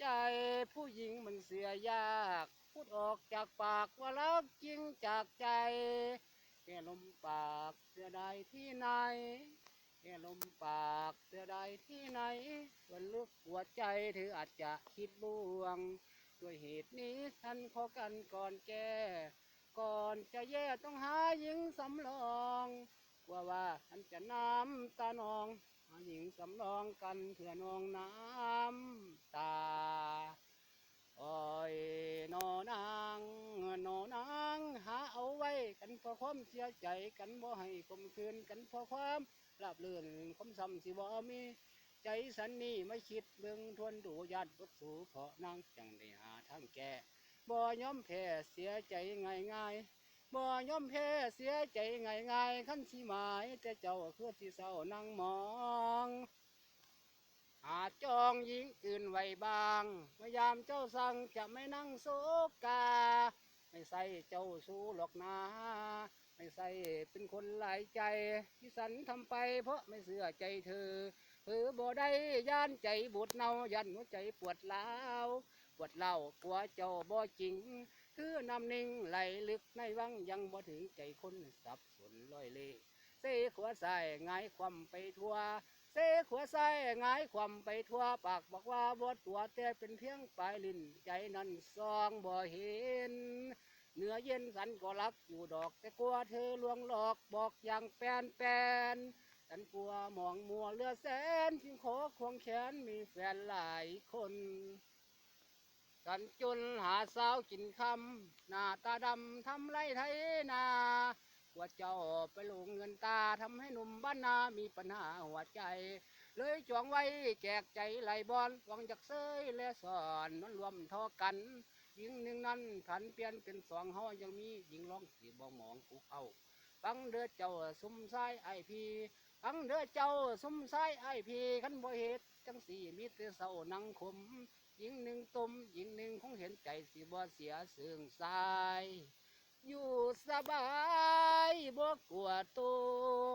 ใจผู้หญิงมันเสียยาก พูดออกจากปากว่ารักจริงจากใจ แค่ลมปากเสียดายที่ไหน แค่ลมปากเสียดายที่ไหนส่วนลึกหัวใจเธออาจจะคิดบวง ด้วยเหตุนี้ท่านขอกันก่อนแก้ก่อนจะแย่ต้องหาหญิงสำรอง กลัวว่าท่านจะน้ำตานอง หญิงสำรองกันเพื่อนองน้ำตาโอ้ยนอนางนอนางหาเอาไว้กันพราะความเสียใจกันบ่ให้คมคืนกันพราะความราบเลื่อนคมซ้ำสิบ่มีใจสันนี่ไม่คิดเบิ่งทวนดูญาติบดสูเพราะนางจังได้หาทางแก้บ่ยอมแพ้เสียใจง่ายง่ายๆ บ่ย่อมแพ้เสียใจง่ายง่ายๆขั้นสิหมายแต่เจ้าคือสิเศร้านั่งมองหาจจองหญิงอื่นไว้บางพยายามเจ้าสั่งจะไม่นั่งโซกา ไม่ใส่เจ้าสู้หรอกนาไม่ใส่เป็นคนหลายใจ ที่สันทำไปเพราะไม่เสื่อใจเธอเออบ่ได้ย่านใจบุดเนายันหัวใจปวดร้าปวดเล่ากลัวเจ้าบ่จริง คือน้ำนิ่งไหลลึกในวังยังบ่ถึงใจคนสับสนลอยเล่เสขวาใส่งายความไปทั่ว เสขวาใส่งายความไปทั่ว ปากบอกว่าบดตัวแต่เป็นเพียงปลายลิ้นใจนั้นซองบ่เห็นเนื้อเย็นสันก็รักอยู่ดอก แต่กลัวเธอลวงหลอกบอกอย่างแปนแปนฉันกลัวมองมัวเลือแสนจึงขอควงแขนมีแฟนหลายคน สันจนหาสาวกินคำหน้าตาดำทำไรไทยนาว่าเจ้าไปลงเงินตาทำให้หนุ่มบ้านนามีปัญหาหัวใจ เลยจองไว้แจกใจไหลบอลวังจากเซยและสอนมันรวมทอกันหญิงหนึ่งนั้นผันเปลี่ยนเป็นสองเฮายังมีหญิงร้องสีบ่หมองกูเอาฟังเด้อเจ้าซุ่มซ้ายไอพี ฟังเด้อเจ้าซุ่มซ้ายไอพีขันบ่เหตุจังสี่มีแต่เสานังขมหญิงหนึ่งตุมหญิงหนึ่งคงเห็นใจสีบ่เสียเสื่องสาย อยู่สบายบ่กลัวตัว